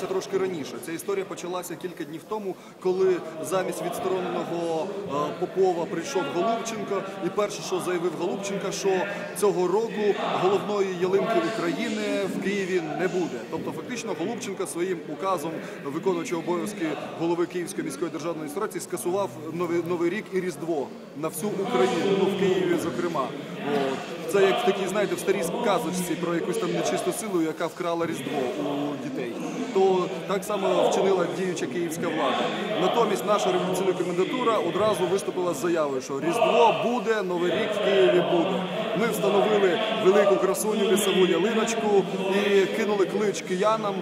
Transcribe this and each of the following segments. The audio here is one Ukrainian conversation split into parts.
Це трошки раніше. Ця історія почалася кілька днів тому, коли замість відстороненого е, Попова прийшов Голубченко. І перше, що заявив Голубченко, що цього року головної ялинки України в Києві не буде. Тобто, фактично, Голубченко своїм указом, виконуючи обов'язки голови Київської міської державної адміністрації, скасував новий, новий рік і Різдво на всю Україну, ну в Києві. Це як в такій, знаєте, в старій казочці про якусь там нечисту силу, яка вкрала Різдво у дітей. То так само вчинила діюча київська влада. Натомість наша революційна комендатура одразу виступила з заявою, що Різдво буде, Новий рік в Києві буде. Ми встановили велику красуню лісову ялиночку і кинули клич киянам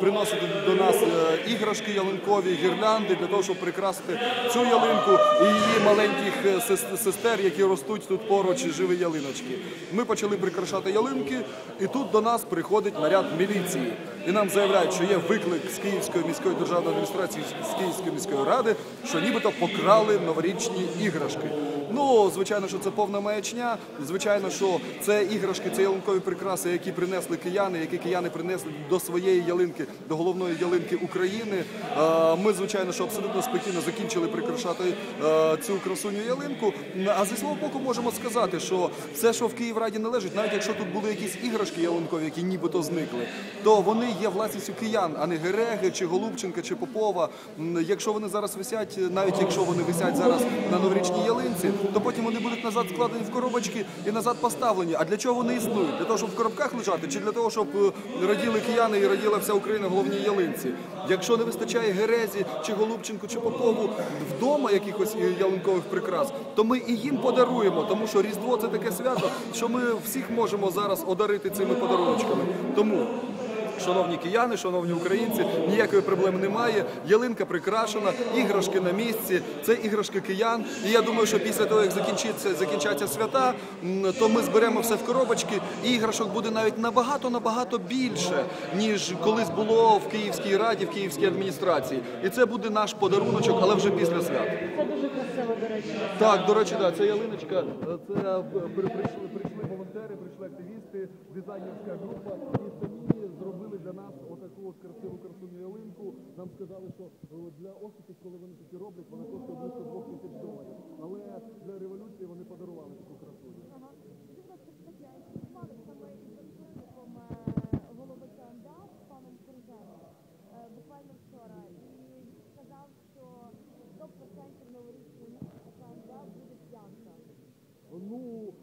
приносити до нас е, іграшки ялинкові, гірлянди для того, щоб прикрасити цю ялинку і її маленьких е, сестер, які ростуть тут поруч живі ялиночки. Ми почали прикрашати ялинки, і тут до нас приходить наряд міліції. І нам заявляють, що є виклик з Київської міської державної адміністрації з Київської міської ради, що нібито покрали новорічні іграшки. Ну, звичайно, що це повна маячня. Звичайно, що це іграшки, це ялинкові прикраси, які принесли кияни, які кияни принесли до своєї ялинки, до головної ялинки України. Е, Ми, звичайно, що абсолютно спокійно закінчили прикрашати е, цю красуню ялинку. А зі свого боку можемо сказати, що все, що в Київраді належить, навіть якщо тут були якісь іграшки ялинкові, які нібито зникли, то вони є власністю киян, а не Гереги, чи Голубченка, чи Попова. Якщо вони зараз висять, навіть якщо вони висять зараз на новорічній ялинці, то потім вони будуть назад складені в коробочки і назад поставлені. А для чого вони існують? Для того, щоб в коробках лежати, чи для того, щоб е, раділи кияни і раділа вся Україна в головній ялинці? Якщо не вистачає Герезі, чи Голубченку, чи Попову вдома якихось е, ялинкових прикрас, то ми і їм подаруємо, тому що Різдво це таке свято, що ми всіх можемо зараз одарити цими подарунками. Тому. Шановні кияни, шановні українці, ніякої проблеми немає. Ялинка прикрашена, іграшки на місці. Це іграшки киян. І я думаю, що після того, як закінчиться, закінчаться свята, то ми зберемо все в коробочки. І іграшок буде навіть набагато набагато більше, ніж колись було в Київській раді, в Київській адміністрації. І це буде наш подаруночок, але вже після свят. Це дуже красиво, до речі. Так, до речі, да, це ялиночка. Це при- прийшли, прийшли волонтери, прийшли активісти, дизайнерська група і самі для нас отаку от красиву красуню ялинку. Нам сказали, що е, для офісів, коли вони такі роблять, вона коштує близько двох тисяч доларів. Але для революції вони подарували таку красуню. Ага. Скажіть, будь ласка, таке, я спілкувалася саме із заступником е, голови КМДА з паном Коржевим е, буквально вчора, і він сказав, що 100% новорічний ніч у КМДА буде п'янка. Ну,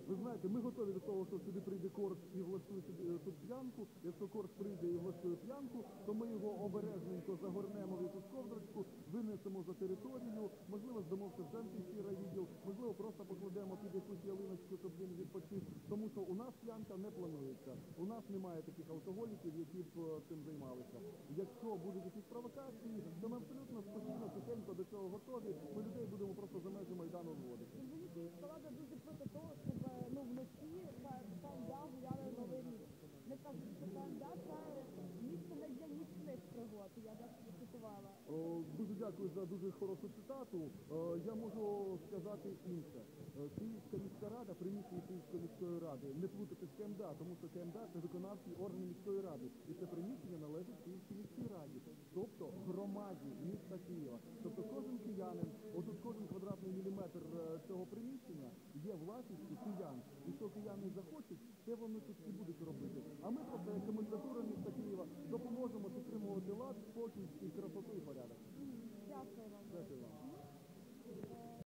ви знаєте, ми готові до того, що сюди прийде корж і влаштує е, тут п'янку. Якщо корж прийде і влаштує п'янку, то ми його обережненько загорнемо в якусь ковдрочку, винесемо за територію, можливо, здамо в Шевченківський райвідділ, можливо, просто покладемо під якусь ялиночку, щоб він відпочив. Тому що у нас п'янка не планується. У нас немає таких алкоголіків, які б е, цим займалися. Якщо будуть якісь провокації, то ми абсолютно спокійно, тихенько до цього готові. Ми людей будемо просто Е, дуже дякую за дуже хорошу цитату. Е, я можу сказати інше. Е, Київська міська рада, приміщення Київської міської ради, не плутати з КМДА, тому що КМДА це виконавчий органи міської ради. І це приміщення належить Київській міській раді, тобто громаді міста Києва. Тобто кожен киянин, отут кожен квадратний міліметр цього приміщення є власністю киян. І що кияни захочуть, те вони тут і будуть робити. А ми просто як комендатура міста Києва.